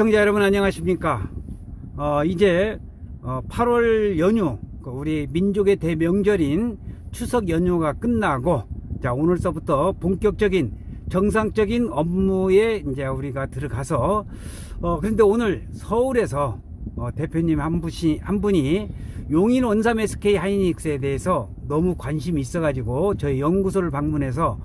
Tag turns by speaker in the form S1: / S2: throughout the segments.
S1: 시청자 여러분 안녕하십니까? 어, 이제 어, 8월 연휴, 그 우리 민족의 대명절인 추석 연휴가 끝나고 자 오늘서부터 본격적인 정상적인 업무에 이제 우리가 들어가서 어, 그런데 오늘 서울에서 어, 대표님 한 분이 한 분이 용인 원삼 SK 하이닉스에 대해서 너무 관심이 있어가지고 저희 연구소를 방문해서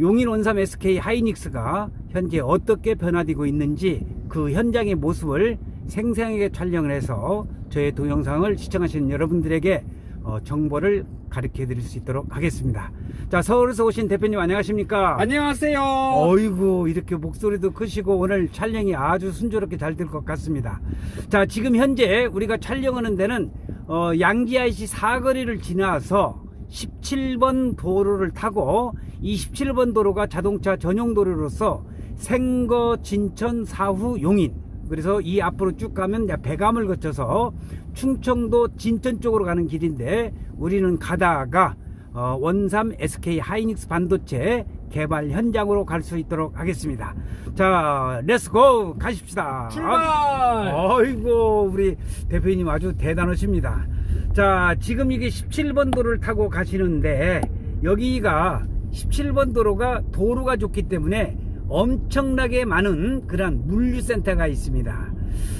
S1: 용인 원삼 SK 하이닉스가 현재 어떻게 변화되고 있는지 그 현장의 모습을 생생하게 촬영을 해서 저의 동영상을 시청하시는 여러분들에게 어, 정보를 가르쳐 드릴 수 있도록 하겠습니다. 자, 서울에서 오신 대표님 안녕하십니까?
S2: 안녕하세요.
S1: 어이구, 이렇게 목소리도 크시고 오늘 촬영이 아주 순조롭게 잘 될 것 같습니다. 자, 지금 현재 우리가 촬영하는 데는 어, 양지 IC 사거리를 지나서 17번 도로를 타고 이 17번 도로가 자동차 전용 도로로서 생거 진천 사후 용인 그래서 이 앞으로 쭉 가면 배감을 거쳐서 충청도 진천 쪽으로 가는 길인데 우리는 가다가 어, 원삼 SK 하이닉스 반도체 개발 현장으로 갈 수 있도록 하겠습니다. 자, 렛츠고 가십시다.
S2: 출발!
S1: 어이구 우리 대표님 아주 대단하십니다. 자 지금 이게 17번 도로를 타고 가시는데 여기가 17번 도로가 도로가 좋기 때문에 엄청나게 많은 그런 물류센터가 있습니다.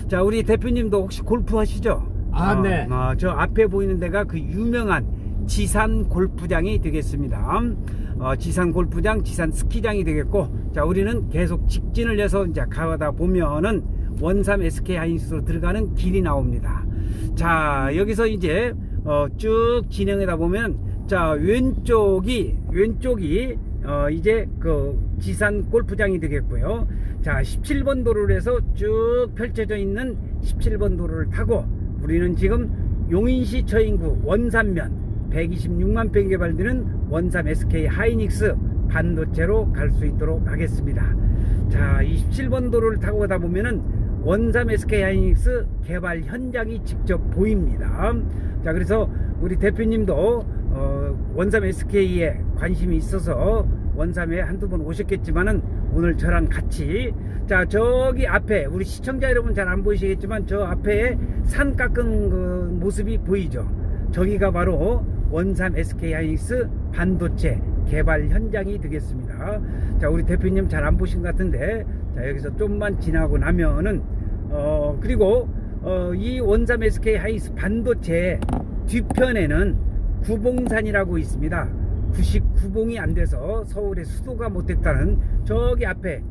S1: 자 우리 대표님도 혹시 골프 하시죠?
S2: 아, 네.
S1: 어, 저 앞에 보이는 데가 그 유명한 지산 골프장이 되겠습니다. 어, 지산 골프장, 지산 스키장이 되겠고, 자, 우리는 계속 직진을 해서 이제 가다 보면은 원삼 SK 하이닉스로 들어가는 길이 나옵니다. 자, 여기서 이제 어, 쭉 진행하다 보면, 자, 왼쪽이, 왼쪽이 어, 이제 그 지산 골프장이 되겠고요. 자, 17번 도로를 해서 쭉 펼쳐져 있는 17번 도로를 타고 우리는 지금 용인시 처인구 원산면 126만 평 개발되는 원삼 SK 하이닉스 반도체로 갈 수 있도록 하겠습니다. 자, 27번 도로를 타고 가다 보면은 원삼 SK 하이닉스 개발 현장이 직접 보입니다. 자, 그래서 우리 대표님도 어, 원삼 SK에 관심이 있어서 원삼에 한두 번 오셨겠지만은 오늘 저랑 같이 자 저기 앞에 우리 시청자 여러분 잘 안 보이시겠지만 저 앞에 산 깎은 그 모습이 보이죠? 저기가 바로 원삼 SK 하이닉스 반도체 개발 현장이 되겠습니다. 자 우리 대표님 잘 안 보신 것 같은데 자 여기서 좀만 지나고 나면은 어 그리고 어, 이 원삼 SK 하이닉스 반도체 뒤편에는 구봉산이라고 있습니다 99봉이 안 돼서 서울의 수도가 못 됐다는 저기 앞에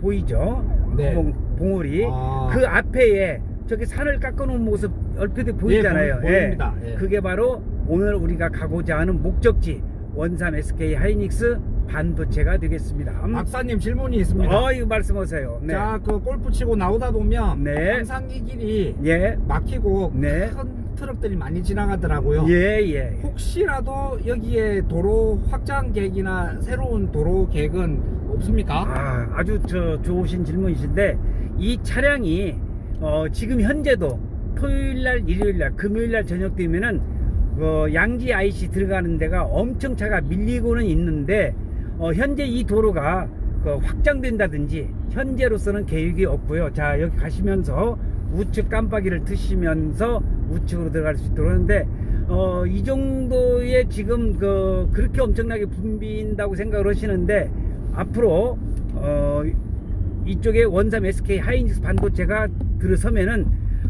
S1: 보이죠?
S2: 네.
S1: 구봉 봉우리
S2: 아.
S1: 그 앞에에 저기 산을 깎아놓은 모습 얼핏 보이잖아요.
S2: 예, 보이- 보입니다. 예.
S1: 그게 바로 오늘 우리가 가고자 하는 목적지 원삼 SK 하이닉스 반도체가 되겠습니다. 음.
S2: 박사님 질문이 있습니다.
S1: 어, 이거 말씀하세요. 네.
S2: 자, 그 골프 치고 나오다 보면
S1: 네.
S2: 항상 이 길이
S1: 예,
S2: 막히고
S1: 네.
S2: 큰 트럭들이 많이 지나가더라고요.
S1: 예, 예.
S2: 혹시라도 여기에 도로 확장 계획이나 새로운 도로 계획은 없습니까?
S1: 아, 아주 저 좋으신 질문이신데 이 차량이 어, 지금 현재도 토요일 날, 일요일 날, 금요일 날 저녁 되면은 어, 양지 IC 들어가는 데가 엄청 차가 밀리고는 있는데 어, 현재 이 도로가 그 확장된다든지 현재로서는 계획이 없고요. 자 여기 가시면서 우측 깜빡이를 트시면서 우측으로 들어갈 수 있도록 하는데 어, 이 정도의 지금 그 그렇게 엄청나게 붐빈다고 생각을 하시는데 앞으로 어, 이쪽에 원삼 SK 하이닉스 반도체가 들어서면은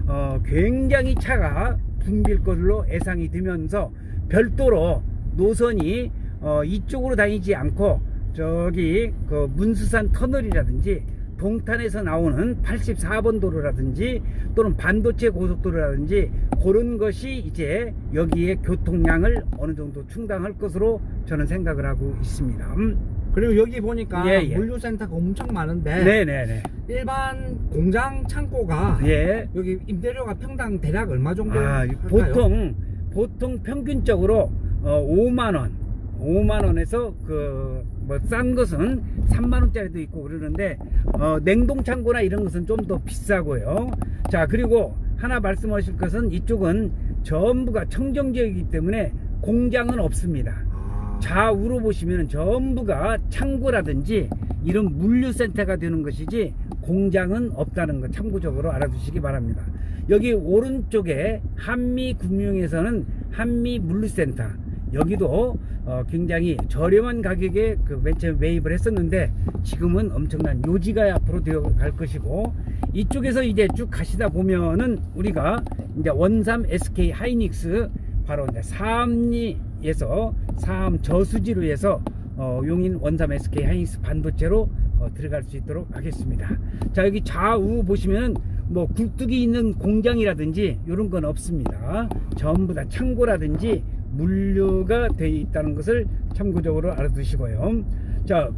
S1: 어, 굉장히 차가 붐빌 걸로 예상이 되면서 별도로 노선이 어, 이쪽으로 다니지 않고 저기 그 문수산 터널이라든지 동탄에서 나오는 84번 도로라든지 또는 반도체 고속도로라든지 그런 것이 이제 여기에 교통량을 어느 정도 충당할 것으로 저는 생각을 하고 있습니다. 음,
S2: 그리고 여기 보니까
S1: 예, 예.
S2: 물류센터가 엄청 많은데
S1: 네네네.
S2: 일반 공장 창고가
S1: 예.
S2: 여기 임대료가 평당 대략 얼마 정도
S1: 아? 보통 보통 평균적으로 어, 5만 원, 5만 원에서 그 뭐 싼 것은 3만 원짜리도 있고 그러는데 어, 냉동 창고나 이런 것은 좀 더 비싸고요. 자 그리고 하나 말씀하실 것은 이쪽은 전부가 청정 지역이기 때문에 공장은 없습니다.
S2: 아,
S1: 좌우로 보시면 전부가 창고라든지 이런 물류센터가 되는 것이지 공장은 없다는 거 참고적으로 알아두시기 바랍니다. 여기 오른쪽에 한미금융에서는 한미물류센터 여기도 어, 굉장히 저렴한 가격에 그맨 처음 매입을 했었는데 지금은 엄청난 요지가 앞으로 되어 갈 것이고 이쪽에서 이제 쭉 가시다 보면은 우리가 이제 원삼 SK 하이닉스 바로 이제 사암리에서 사암 저수지로 해서 어, 용인 원삼 SK 하이닉스 반도체로 어, 들어갈 수 있도록 하겠습니다. 자 여기 좌우 보시면은 뭐 굴뚝이 있는 공장이라든지 이런 건 없습니다. 전부 다 창고라든지 물류가 되어 있다는 것을 참고적으로 알아두시고요. 자,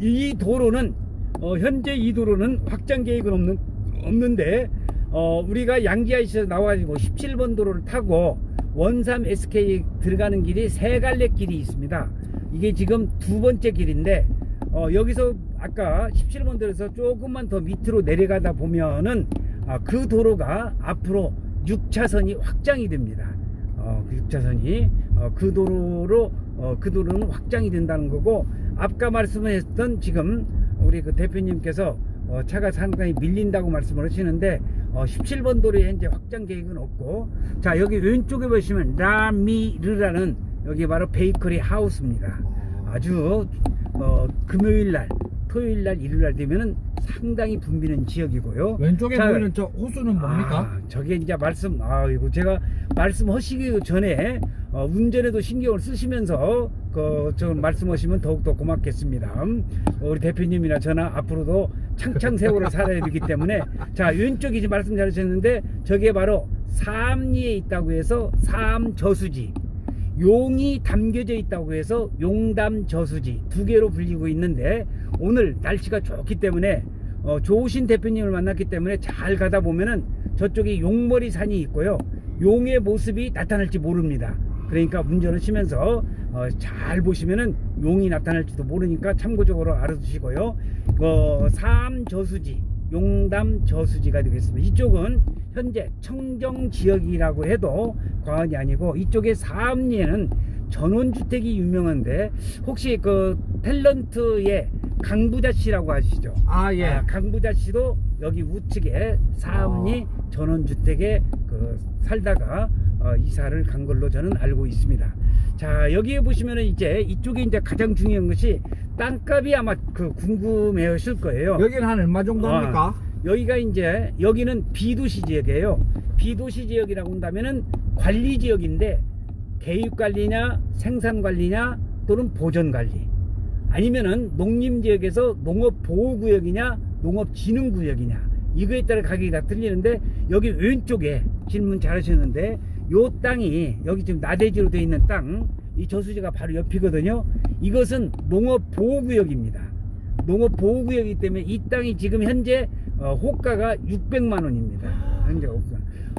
S1: 이 도로는 어, 현재 이 도로는 확장 계획은 없는 없는데 어, 우리가 양지아에서 나와가지고 17번 도로를 타고 원삼 SK 들어가는 길이 세 갈래 길이 있습니다. 이게 지금 두 번째 길인데 어, 여기서 아까 17번 도로에서 조금만 더 밑으로 내려가다 보면은 아, 그 도로가 앞으로 6차선이 확장이 됩니다. 어, 그 6차선이 어, 그 도로로 어, 그 도로는 확장이 된다는 거고 아까 말씀했던 지금 우리 그 대표님께서 어, 차가 상당히 밀린다고 말씀을 하시는데 어, 17번 도로에 현재 확장 계획은 없고 자 여기 왼쪽에 보시면 라미르라는 여기 바로 베이커리 하우스입니다. 아주 어, 금요일 날, 토요일 날, 일요일 날 되면은 상당히 붐비는 지역이고요.
S2: 왼쪽에
S1: 자,
S2: 보이는 저 호수는 뭡니까?
S1: 아, 저게 이제 말씀, 아이고 제가 말씀하시기 전에 어, 운전에도 신경을 쓰시면서 그저 말씀하시면 더욱더 고맙겠습니다. 음, 우리 대표님이나 저나 앞으로도 창창 세월을 살아야 되기 때문에 자 왼쪽이 지금 말씀 잘 하셨는데 저게 바로 삼리에 있다고 해서 삼 저수지. 용이 담겨져 있다고 해서 용담 저수지 두 개로 불리고 있는데 오늘 날씨가 좋기 때문에 어, 좋으신 대표님을 만났기 때문에 잘 가다 보면은 저쪽에 용머리 산이 있고요. 용의 모습이 나타날지 모릅니다. 그러니까 운전하시면서 어, 잘 보시면은 용이 나타날지도 모르니까 참고적으로 알아두시고요. 어, 삼 저수지 용담 저수지가 되겠습니다. 이쪽은 현재 청정 지역이라고 해도 과언이 아니고 이쪽에 사암리에는 전원주택이 유명한데 혹시 그 탤런트의 강부자 씨라고 아시죠?
S2: 아 예.
S1: 아, 강부자 씨도 여기 우측에 사암리 전원주택에 그 살다가 어, 이사를 간 걸로 저는 알고 있습니다. 자 여기에 보시면은 이제 이쪽에 이제 가장 중요한 것이 땅값이 아마 그 궁금해 하실 거예요.
S2: 여기는 한 얼마 정도
S1: 아,
S2: 합니까?
S1: 여기가 이제 여기는 비도시 지역이에요. 비도시 지역이라고 한다면은 관리 지역인데 개입 관리냐 생산 관리냐 또는 보전 관리 아니면은 농림 지역에서 농업 보호 구역이냐 농업 진흥 구역이냐 이거에 따라 가격이 다 틀리는데 여기 왼쪽에 질문 잘하셨는데 요 땅이 여기 지금 나대지로 되어 있는 땅 이 저수지가 바로 옆이거든요. 이것은 농업 보호 구역입니다. 농업 보호 구역이기 때문에 이 땅이 지금 현재 어, 호가가 600만 원입니다. 현재 호가.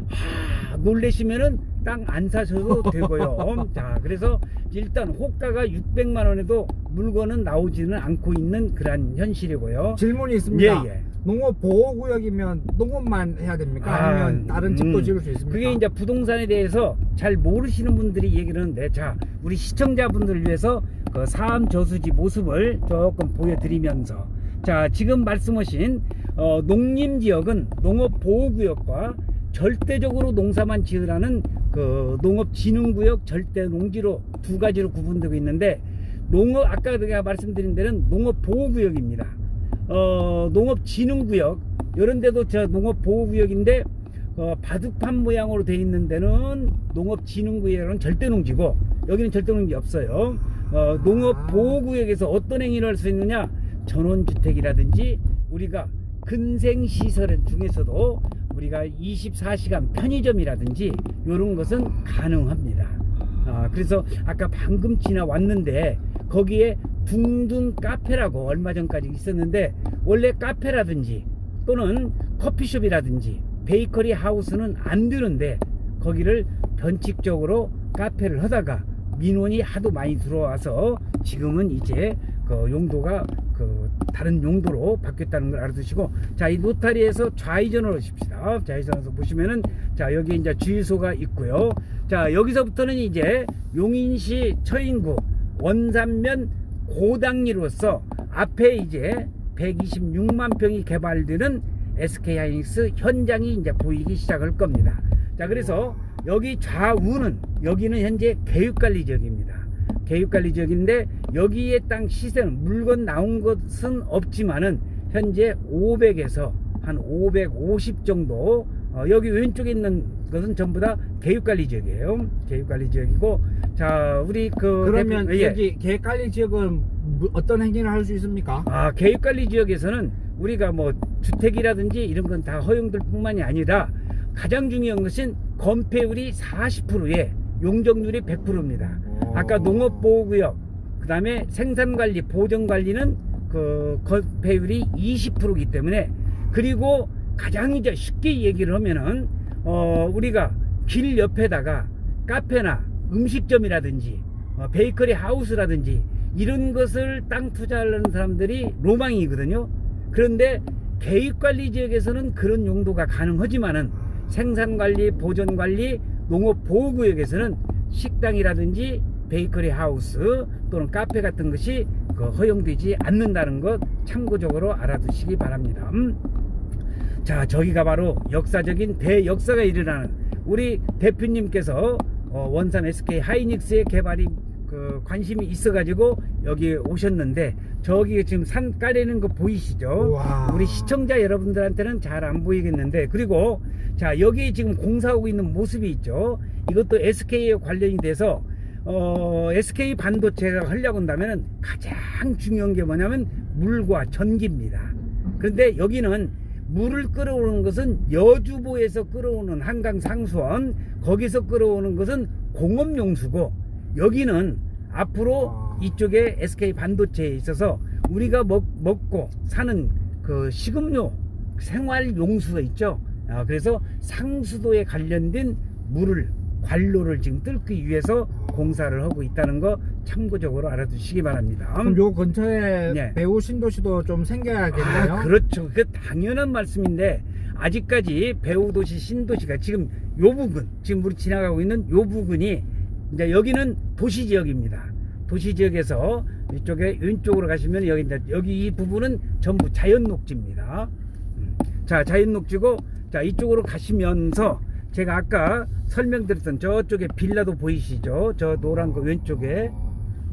S1: 하, 놀래시면은 땅 안 사셔도 되고요. 자, 그래서 일단 호가가 600만 원에도 물건은 나오지는 않고 있는 그런 현실이고요.
S2: 질문이 있습니다.
S1: 예, 예.
S2: 농업 보호 구역이면 농업만 해야 됩니까?
S1: 아,
S2: 아, 니면 다른 집도
S1: 음.
S2: 지을 수 있습니까?
S1: 그게 이제 부동산에 대해서 잘 모르시는 분들이 얘기를 하는데 자 우리 시청자분들을 위해서 그 사암 저수지 모습을 조금 보여드리면서 자 지금 말씀하신 어, 농림 지역은 농업 보호 구역과 절대적으로 농사만 지으라는 그 농업 진흥 구역 절대 농지로 두 가지로 구분되고 있는데 농업 아까 제가 말씀드린 데는 농업 보호 구역입니다. 어, 농업 진흥 구역 이런 데도 저 농업 보호 구역인데 어, 바둑판 모양으로 돼 있는 데는 농업 진흥 구역은 절대 농지고 여기는 절대 농지 없어요. 어, 농업 보호 구역에서 어떤 행위를 할 수 있느냐? 전원 주택이라든지 우리가 근생 시설 중에서도 우리가 24시간 편의점이라든지 이런 것은 가능합니다. 아, 그래서 아까 방금 지나왔는데 거기에 둥둥 카페라고 얼마 전까지 있었는데 원래 카페라든지 또는 커피숍이라든지 베이커리 하우스는 안 되는데 거기를 변칙적으로 카페를 하다가 민원이 하도 많이 들어와서 지금은 이제 그 용도가 그 다른 용도로 바뀌었다는 걸 알아두시고 자 이 노타리에서 좌회전을 하십시다 좌회전에서 보시면은 자 여기 이제 주유소가 있고요 자 여기서부터는 이제 용인시 처인구 원산면 고당리로서 앞에 이제 126만 평이 개발되는 SK 하이닉스 현장이 이제 보이기 시작할 겁니다. 자, 그래서 여기 좌우는 여기는 현재 계획관리 지역입니다. 계획관리 지역인데 여기에 땅 시세는 물건 나온 것은 없지만은 현재 500에서 한 550 정도 어, 여기 왼쪽에 있는 것은 전부 다 계획관리 지역이에요. 계획관리 지역이고 자 우리 그
S2: 그러면
S1: 대표- 예.
S2: 여기 계획관리 지역은 뭐- 어떤 행위를 할 수 있습니까?
S1: 아, 계획관리 지역에서는 우리가 뭐 주택이라든지 이런 건 다 허용될 뿐만이 아니라 가장 중요한 것은 건폐율이 40%에 용적률이 100%입니다. 아까 농업보호구역, 그 다음에 생산관리, 보정관리는 그 건폐율이 20%이기 때문에 그리고 가장 이제 쉽게 얘기를 하면은 어, 우리가 길 옆에다가 카페나 음식점이라든지 어, 베이커리 하우스라든지 이런 것을 땅 투자하려는 사람들이 로망이거든요. 그런데 계획관리 지역에서는 그런 용도가 가능하지만은 생산관리, 보존관리, 농업보호구역에서는 식당이라든지 베이커리 하우스 또는 카페 같은 것이 그 허용되지 않는다는 것 참고적으로 알아두시기 바랍니다. 음. 자, 저기가 바로 역사적인 대역사가 일어나는 우리 대표님께서 어, 원삼 SK 하이닉스의 개발이 그 관심이 있어가지고 여기 오셨는데 저기 지금 산 까려는 거 보이시죠?
S2: 우와.
S1: 우리 시청자 여러분들한테는 잘 안 보이겠는데 그리고 자 여기 지금 공사하고 있는 모습이 있죠. 이것도 SK에 관련이 돼서 어, SK 반도체가 하려고 한다면 가장 중요한 게 뭐냐면 물과 전기입니다. 그런데 여기는 물을 끌어오는 것은 여주보에서 끌어오는 한강 상수원 거기서 끌어오는 것은 공업용수고 여기는 앞으로
S2: 아.
S1: 이쪽에 SK 반도체에 있어서 우리가 먹, 먹고 사는 그 식음료 생활 용수가 있죠. 아, 그래서 상수도에 관련된 물을 관로를 지금 뚫기 위해서 공사를 하고 있다는 거 참고적으로 알아두시기 바랍니다.
S2: 그럼 요 근처에
S1: 네.
S2: 배우 신도시도 좀 생겨야겠네요.
S1: 아, 그렇죠. 그 당연한 말씀인데 아직까지 배우 도시 신도시가 지금 요 부분 지금 우리 지나가고 있는 요 부분이 이제 여기는 도시 지역입니다. 도시 지역에서 이쪽에 왼쪽으로 가시면 여기 이제 여기 이 부분은 전부 자연 녹지입니다. 음. 자, 자연 녹지고 자, 이쪽으로 가시면서 제가 아까 설명드렸던 저쪽에 빌라도 보이시죠? 저 노란 거 왼쪽에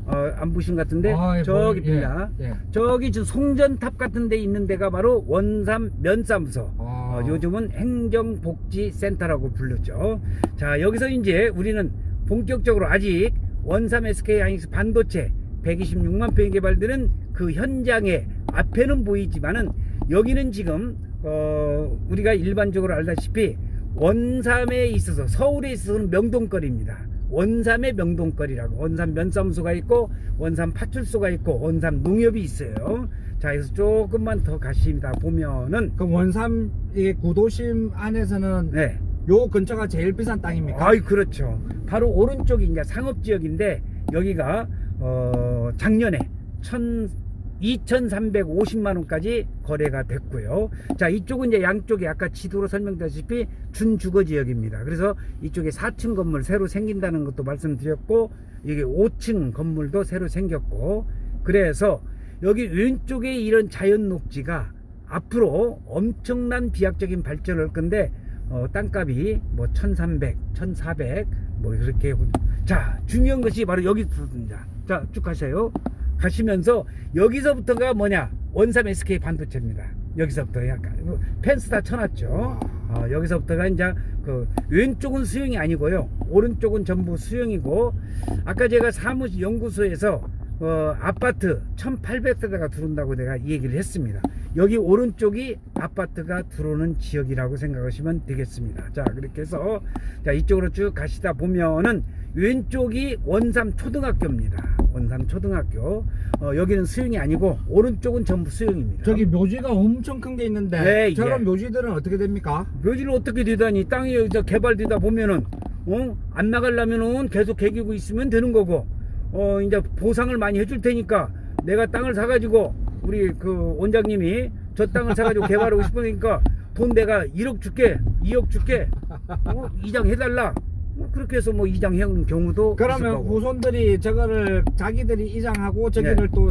S1: 어, 안 보신 것 같은데
S2: 아, 예,
S1: 저기
S2: 보이- 예,
S1: 빌라
S2: 예.
S1: 저기 지금 송전탑 같은 데 있는 데가 바로 원삼 면사무소
S2: 아.
S1: 어, 요즘은 행정복지센터라고 부르죠 자 여기서 이제 우리는 본격적으로 아직 원삼 SK 하이닉스 반도체 126만 평이 개발되는 그 현장의 앞에는 보이지만은 여기는 지금 어, 우리가 일반적으로 알다시피 원삼에 있어서 서울에 있어서는 명동거리입니다. 원삼의 명동거리라고 원삼 면사무소가 있고 원삼 파출소가 있고 원삼 농협이 있어요. 자, 그래서 조금만 더 가시다 보면은
S2: 그럼 원삼 이 구도심 안에서는
S1: 네.
S2: 요 근처가 제일 비싼 땅입니까?
S1: 아이 그렇죠. 바로 오른쪽이 이제 상업 지역인데 여기가 어 작년에 천 2,350만 원까지 거래가 됐고요. 자, 이쪽은 이제 양쪽에 아까 지도로 설명드렸다시피 준주거 지역입니다. 그래서 이쪽에 4층 건물 새로 생긴다는 것도 말씀드렸고, 이게 5층 건물도 새로 생겼고, 그래서 여기 왼쪽에 이런 자연 녹지가 앞으로 엄청난 비약적인 발전을 할 건데, 어, 땅값이 뭐 1,300, 1,400, 뭐 이렇게. 자, 중요한 것이 바로 여기 있습니다. 자, 쭉 가세요. 가시면서 여기서부터가 뭐냐 원삼 SK 반도체입니다. 여기서부터 약간 뭐 펜스 다 쳐놨죠. 어, 여기서부터가 이제 그 왼쪽은 수용이 아니고요. 오른쪽은 전부 수용이고 아까 제가 사무실 연구소에서 어, 아파트 1,800세대가 들어온다고 내가 이 얘기를 했습니다. 여기 오른쪽이 아파트가 들어오는 지역이라고 생각하시면 되겠습니다. 자, 그렇게 해서 자, 이쪽으로 쭉 가시다 보면은 왼쪽이 원삼 초등학교입니다. 원삼 초등학교. 어, 여기는 수용이 아니고 오른쪽은 전부 수용입니다.
S2: 저기 묘지가 엄청 큰 게 있는데
S1: 네,
S2: 저런
S1: 예.
S2: 묘지들은 어떻게 됩니까?
S1: 묘지를 어떻게 되다니 땅이 여기서 개발되다 보면은 어? 안 나가려면은 계속 개기고 있으면 되는 거고 어 이제 보상을 많이 해줄 테니까 내가 땅을 사가지고 우리 그 원장님이 저 땅을 사가지고 개발하고 싶으니까 돈 내가 1억 줄게 2억 줄게 어? 이장 해달라 뭐 그렇게 해서 뭐 이장 해오는 경우도 있을
S2: 그러면
S1: 거고.
S2: 후손들이 저거를 자기들이 이장하고 저기를
S1: 네.
S2: 또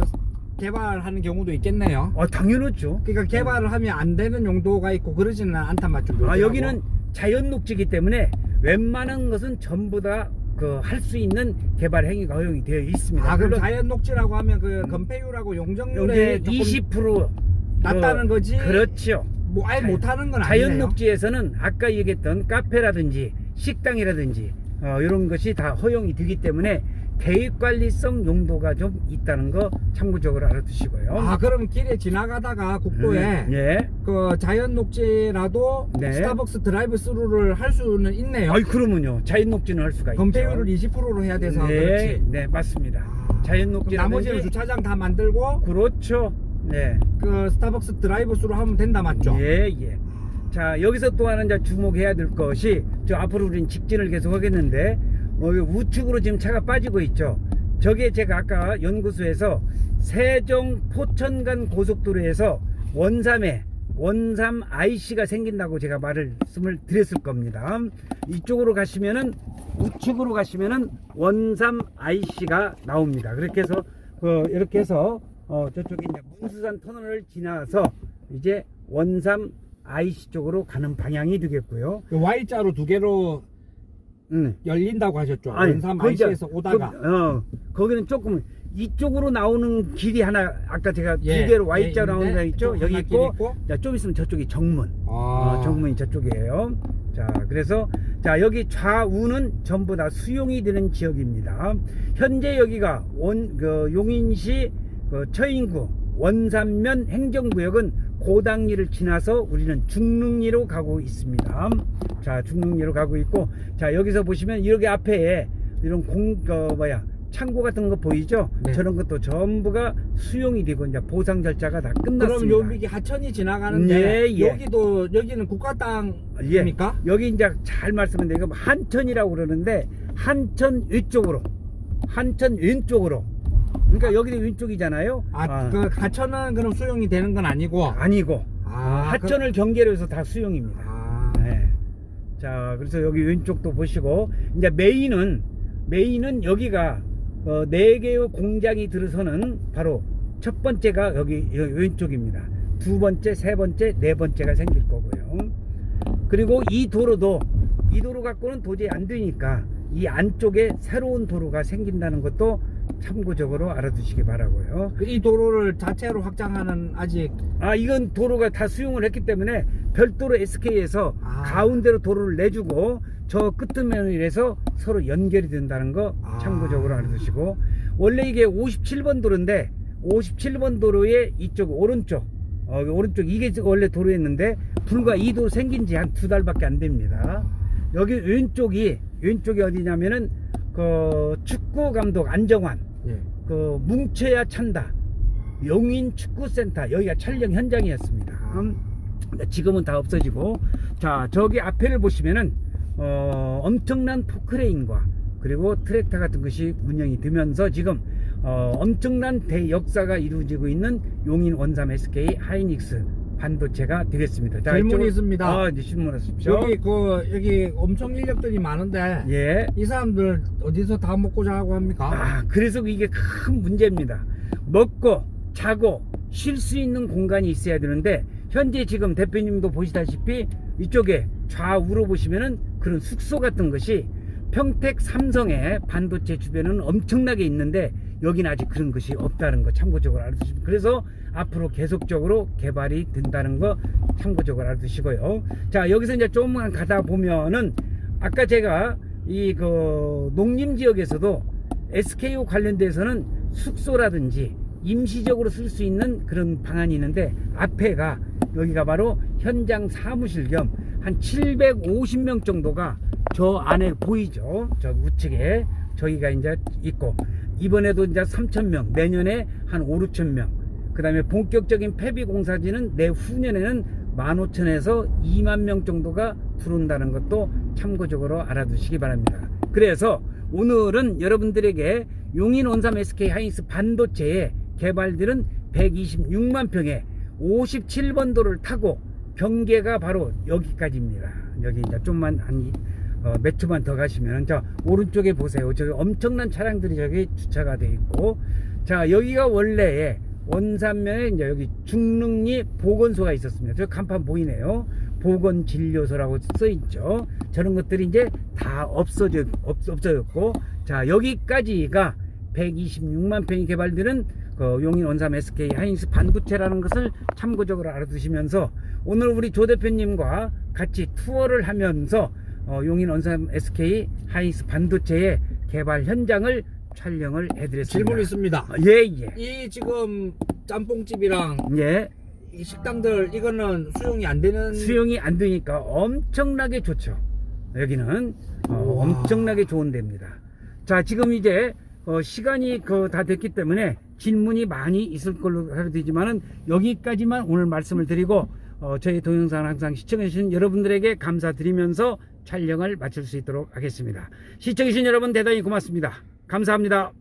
S2: 개발하는 경우도 있겠네요.
S1: 아 당연하죠.
S2: 그러니까 개발을 하면 안 되는 용도가 있고 그러지는 않단 말이죠.
S1: 아 여기는 자연 녹지기 때문에 웬만한 것은 전부 다 그 할 수 있는 개발 행위가 허용이 되어 있습니다.
S2: 아 그럼
S1: 물론
S2: 자연 녹지라고 하면 그 건폐율하고 용적률에
S1: 여기
S2: 조금
S1: 20%
S2: 낮다는
S1: 그-
S2: 거지.
S1: 그렇죠.
S2: 뭐 아예
S1: 자연-
S2: 못하는 건
S1: 자연
S2: 아니네요.
S1: 녹지에서는 아까 얘기했던 카페라든지 식당이라든지 어, 이런 것이 다 허용이 되기 때문에 계획관리성 용도가 좀 있다는 거 참고적으로 알아두시고요.
S2: 아 그럼 길에 지나가다가 국도에
S1: 음, 예.
S2: 그 자연 녹지라도
S1: 네.
S2: 스타벅스 드라이브 스루를 할 수는 있네요.
S1: 아이 그러면요. 자연 녹지는 할 수가 있죠.
S2: 건폐율을 20%로 해야 돼서
S1: 네,
S2: 그렇지.
S1: 네 맞습니다.
S2: 아,
S1: 자연 녹지라든지
S2: 나머지는 주차장 다 만들고
S1: 그렇죠. 네.
S2: 그 스타벅스 드라이브 스루 하면 된다 맞죠?
S1: 예, 예. 자, 여기서 또 하나 주목해야 될 것이, 저 앞으로 우린 직진을 계속 하겠는데, 어, 이 우측으로 지금 차가 빠지고 있죠. 저게 제가 아까 연구소에서 세종 포천간 고속도로에서 원삼에 원삼 IC가 생긴다고 제가 말씀을 드렸을 겁니다. 이쪽으로 가시면은 우측으로 가시면은 원삼 IC가 나옵니다. 그렇게 해서 어, 이렇게 해서 어, 저쪽에 이제 문수산 터널을 지나서 이제 원삼 IC 쪽으로 가는 방향이 되겠고요.
S2: 그 Y자로 두 개로
S1: 음.
S2: 열린다고 하셨죠?
S1: 아니,
S2: 원삼
S1: 거기 이제
S2: IC에서 오다가
S1: 거, 어, 거기는 조금 이쪽으로 나오는 길이 하나 아까 제가
S2: 예,
S1: 두 개로 Y자
S2: 예,
S1: 나오는
S2: 데
S1: 있죠?
S2: 좀
S1: 여기 있고,
S2: 길 있고.
S1: 자, 좀 있으면 저쪽이 정문.
S2: 아,
S1: 어, 정문이 저쪽이에요. 자, 그래서 자 여기 좌우는 전부 다 수용이 되는 지역입니다. 현재 여기가 원 그 용인시 그 처인구 원산면 행정구역은 고당리를 지나서 우리는 중릉리로 가고 있습니다. 자, 중릉리로 가고 있고, 자 여기서 보시면 이렇게 앞에 이런 공, 그 뭐야 창고 같은 거 보이죠?
S2: 네.
S1: 저런 것도 전부가 수용이 되고 이제 보상 절차가 다
S2: 그럼
S1: 끝났습니다.
S2: 여기 하천이 지나가는데
S1: 예, 예.
S2: 여기도 여기는 국가 땅입니까?
S1: 여기 이제 잘 말씀드리면 한천이라고 그러는데 한천 위쪽으로 한천 왼쪽으로 그러니까 여기는 왼쪽이잖아요.
S2: 아, 그 하천은 그럼 수용이 되는 건 아니고.
S1: 아니고
S2: 아,
S1: 하천을 경계로 해서 다 수용입니다.
S2: 아,
S1: 네. 자 그래서 여기 왼쪽도 보시고 이제 메인은 메인은 여기가 어, 네 개의 공장이 들어서는 바로 첫 번째가 여기, 여기 왼쪽입니다. 두 번째, 세 번째, 네 번째가 생길 거고요. 그리고 이 도로도 이 도로 갖고는 도저히 안 되니까 이 안쪽에 새로운 도로가 생긴다는 것도 참고적으로 알아두시기 바라고요.
S2: 그이 도로를 자체로 확장하는 아직
S1: 아 이건 도로가 다 수용을 했기 때문에 별도로 SK에서
S2: 아.
S1: 가운데로 도로를 내주고 저 끝면에서 서로 연결이 된다는 거
S2: 아.
S1: 참고적으로 알아두시고 원래 이게 57번 도로인데 57번 도로의 이쪽 오른쪽 어, 오른쪽 이게 원래 도로였는데 불과 이 도로 생긴 지 한 두 달밖에 안 됩니다. 여기 왼쪽이 왼쪽이 어디냐면은 그 축구 감독 안정환
S2: 예.
S1: 그 뭉쳐야 찬다 용인 축구센터 여기가 촬영 현장이었습니다. 음, 지금은 다 없어지고 자 저기 앞에를 보시면은 어, 엄청난 포크레인과 그리고 트랙터 같은 것이 운영이 되면서 지금 어, 엄청난 대역사가 이루어지고 있는 용인 원삼 SK 하이닉스 반도체가 되겠습니다. 자,
S2: 질문이
S1: 이쪽으로-
S2: 있습니다.
S1: 아, 이제 질문 하십시오.
S2: 여기 그 여기 엄청 인력들이 많은데
S1: 예.
S2: 이 사람들 어디서 다 먹고 자고 합니까?
S1: 아, 그래서 이게 큰 문제입니다. 먹고 자고 쉴 수 있는 공간이 있어야 되는데 현재 지금 대표님도 보시다시피 이쪽에 좌우로 보시면은 그런 숙소 같은 것이 평택 삼성의 반도체 주변은 엄청나게 있는데 여기는 아직 그런 것이 없다는 거 참고적으로 알아두시고 그래서 앞으로 계속적으로 개발이 된다는 거 참고적으로 알아두시고요. 자 여기서 이제 조금만 가다 보면은 아까 제가 이 그 농림 지역에서도 SKO 관련돼서는 숙소라든지 임시적으로 쓸 수 있는 그런 방안이 있는데 앞에가 여기가 바로 현장 사무실 겸 한 750명 정도가 저 안에 보이죠. 저 우측에 저기가 이제 있고 이번에도 이제 3,000명, 내년에 한 5, 6,000명. 그 다음에 본격적인 폐비 공사지는 내후년에는 15,000에서 2만 명 정도가 들어온다는 것도 참고적으로 알아두시기 바랍니다. 그래서 오늘은 여러분들에게 용인 원삼 SK 하이닉스 반도체의 개발들은 126만 평에 57번 도를 타고 경계가 바로 여기까지입니다. 여기 이제 좀만 한 어, 몇 초만 더 가시면 자 오른쪽에 보세요. 저기 엄청난 차량들이 저기 주차가 돼 있고 자 여기가 원래의 원산면에 이제 여기 중릉리 보건소가 있었습니다. 저 간판 보이네요. 보건진료소라고 써 있죠. 저런 것들이 이제 다 없어져 없, 없어졌고 자 여기까지가 126만 평이 개발되는 그 용인 원삼 SK 하이닉스 반도체라는 것을 참고적으로 알아두시면서 오늘 우리 조 대표님과 같이 투어를 하면서 어, 용인 원삼 SK 하이닉스 반도체의 개발 현장을 촬영을 해드렸습니다.
S2: 질문 있습니다.
S1: 예예
S2: 이 지금 짬뽕집이랑
S1: 예.
S2: 이 식당들 이거는 수용이 안 되는
S1: 수용이 안 되니까 엄청나게 좋죠. 여기는 어,
S2: 우와.
S1: 엄청나게 좋은 데입니다. 자, 지금 이제 어, 시간이 그 다 됐기 때문에 질문이 많이 있을 걸로 생각되지만은 여기까지만 오늘 말씀을 드리고 어, 저희 동영상을 항상 시청해주신 여러분들에게 감사드리면서 촬영을 마칠 수 있도록 하겠습니다. 시청해주신 여러분 대단히 고맙습니다. 감사합니다.